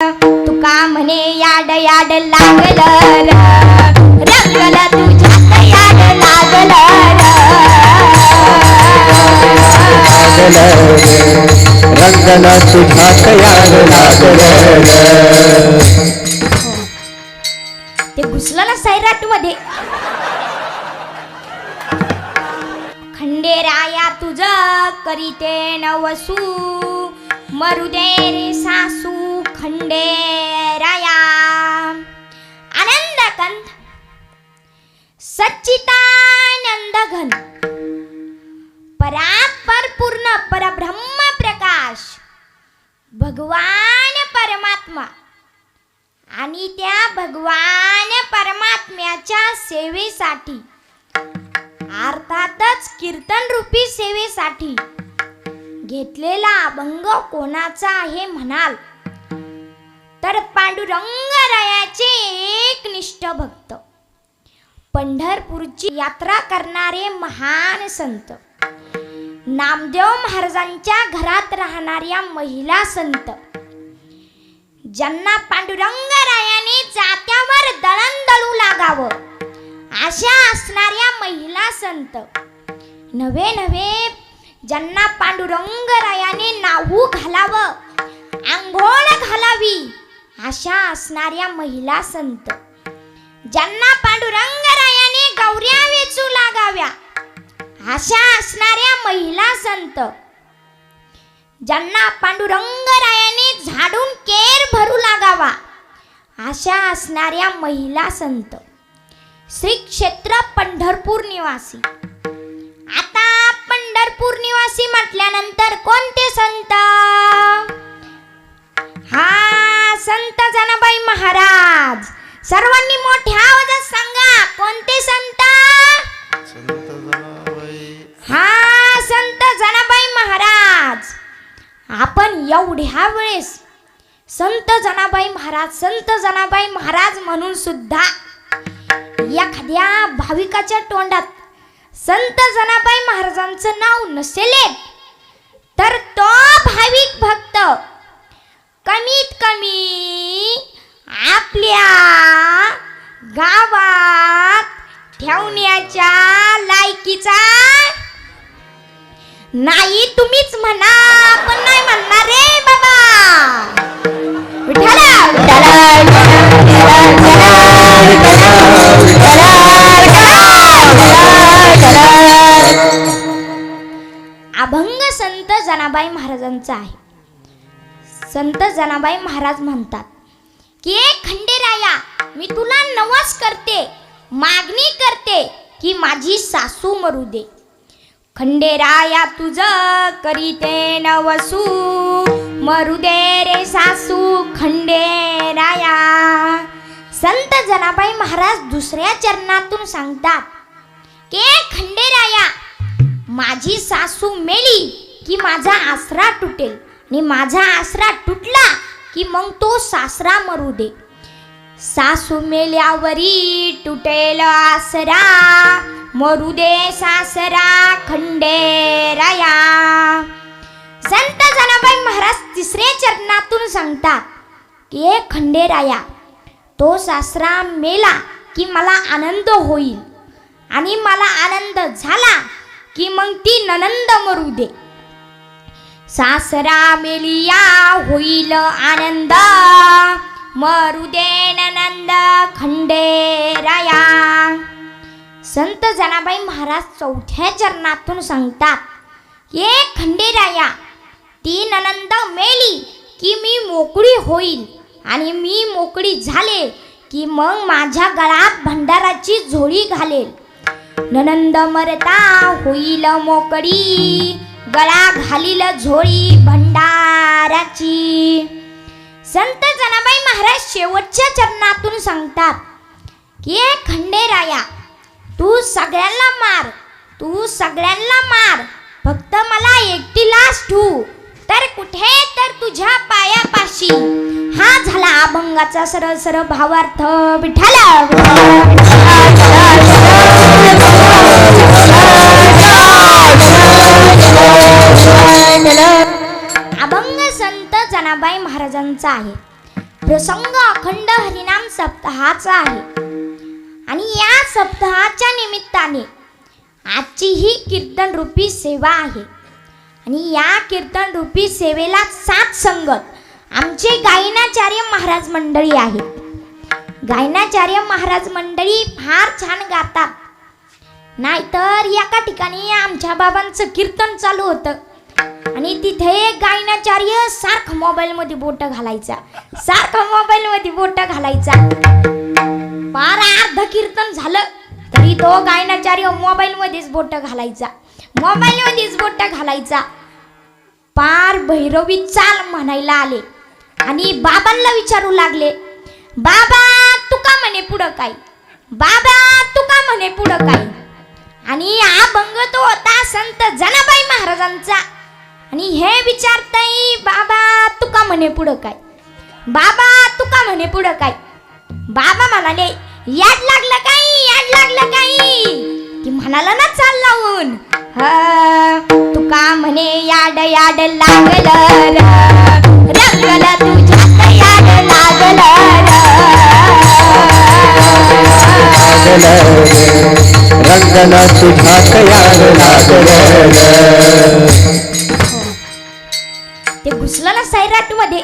तुका म्हणे याड याड लागल रंगल तुझ्यात याड लागल रंगल तुझ्यात याड लागल ते घुसलं ना सैराटमध्ये खंडेराया तुझ करीते नवसू. मरुदे रे सासू. खंडेराया आनंद कंथ सच्चितानंद घन परापर पूर्ण परब्रह्म प्रकाश। भगवान परमात्मा। आणि त्या भगवान परमात्म्याच्या सेवेसाठी अर्थातच कीर्तन रूपी सेवेसाठी घेतलेला अभंग कोणाचा आहे म्हणाल? तर पांडुरंगरायाचे एक निष्ठ भक्त. पंढरपूरची यात्रा करणारे महान संत. नामदेव महाराजांच्या घरात राहणाऱ्या महिला संत. ज्यांना पांडुरंग रायाने जात्यावर दळण दळू लागावं अशा असणाऱ्या महिला संत. नवे नवे ज्यांना पांडुरंग रायाने नाव अशा असणाऱ्या महिला संत. ज्यांना पांडुरंगरायाने गौऱ्या वेचू लागाव्या. अशा असणाऱ्या महिला संत. ज्यांना पांडुरंगरायाने झाडून केर भरू लागावा. अशा असणाऱ्या महिला संत. श्री क्षेत्र पंढरपूर निवासी. आता पंढरपूर निवासी म्हटल्यानंतर कोणते संत? हा संत जनाबाई महाराज. सर्वांनी मोठ्या आवाजात सांगा कोणते संत? हा संत जनाबाई महाराज. आपण एवढ्या वेळेस संत जनाबाई महाराज संत जनाबाई महाराज म्हणून सुद्धा एखाद्या भाविकाच्या तोंडात संत जनाबाई महाराजांचं नाव नसेल तर तो भाविक भक्त गावात ठेवण्याच्या लायकीचा नाही तुम्हीच म्हणा पण नाही म्हणणार रे बाबा. अभंग संत जनाबाई महाराजांचा आहे. संत जनाबाई महाराज म्हणतात की खंडेराया मी तुला नवस करते मागणी करते की माझी सासू मरू दे. खंडेराया तुझ करीते नवसू मरू दे रे सासू खंडेराया. संत जनाबाई महाराज दुसऱ्या चरणातून सांगतात के खंडेराया माझी सासू मेली की माझा आसरा तुटेल आणि माझा आसरा तुटला की मग तो सासरा मरू दे. सासू मेल्यावरी तुटेल आसरा. मरू दे सासरा खंडेराया. संत जनाबाई महाराज तिसरे चरणातून सांगतात की हे खंडेराया तो सासरा मेला की मला आनंद होईल आणि मला आनंद झाला की मग ती ननंद मरू दे. सासरा मेलिया होईल आनंद. मरू नंद खंडेराया. संत जनाबाई महाराज चौथ्या चरणातून सांगतात ये खंडेराया ती ननंद मेली की मी मोकळी होईल आणि मी मोकळी झाले की मग माझ्या गळात भंडाराची झोळी घालेल. ननंद मरता होईल मोकळी गळा घालील झोळी भंडाराची. संत जनाबाई महाराज शेवटच्या चरणातून सांगतात की "ए खंडेराया तू सगळ्यांना मार तू सगळ्यांना मार. फक्त मला एकटीलाच ठू तर कुठे तर तुझ्या पायापाशी. हा झाला अभंगाचा सरळ सरळ भावार्थ विठाला अभंग महाराजांचा आहे. प्रसंग अखंड हरिनाम सप्ताहाचा आहे. आणि या सप्ताहाच्या निमित्ताने आजची ही कीर्तन रूपी सेवा आहे. आणि या कीर्तन रूपी सेवेला सात संगत आमचे गायनाचार्य महाराज मंडळी आहेत. गायनाचार्य महाराज मंडळी फार छान गातात. नाहीतर एका ठिकाणी आमच्या बाबांचं कीर्तन चालू होतं. आणि तिथे एक गायनाचार्य सारखं मोबाईलमध्ये बोट घालायचा. सारखं मोबाईलमध्ये बोट घालायचा. पार अर्ध कीर्तन झालं तरी तो गायनाचार्य मोबाईलमध्येच बोट घालायचा. मोबाईलमध्येच बोट घालायचा. पार भैरवी चाल म्हणायला आले. आणि बाबांना विचारू लागले बाबा तू का म्हणे पुढं काय? बाबा तू का म्हणे पुढं काय? आणि हा भंग तो होता संत जनाबाई महाराजांचा. आणि हे विचारताय बाबा तुका म्हणे पुढं काय? बाबा तुका म्हणे पुढं काय? बाबा म्हणाले याड लागलं काही याड लागलं काही ती म्हणाला ना चाल लावून. ह तू का म्हणे याड याड लागलं र, तुझ्यात याड लागलं लागलं रंगला तुझ्यात याड लागलं ते घुसलं ना सैराटमध्ये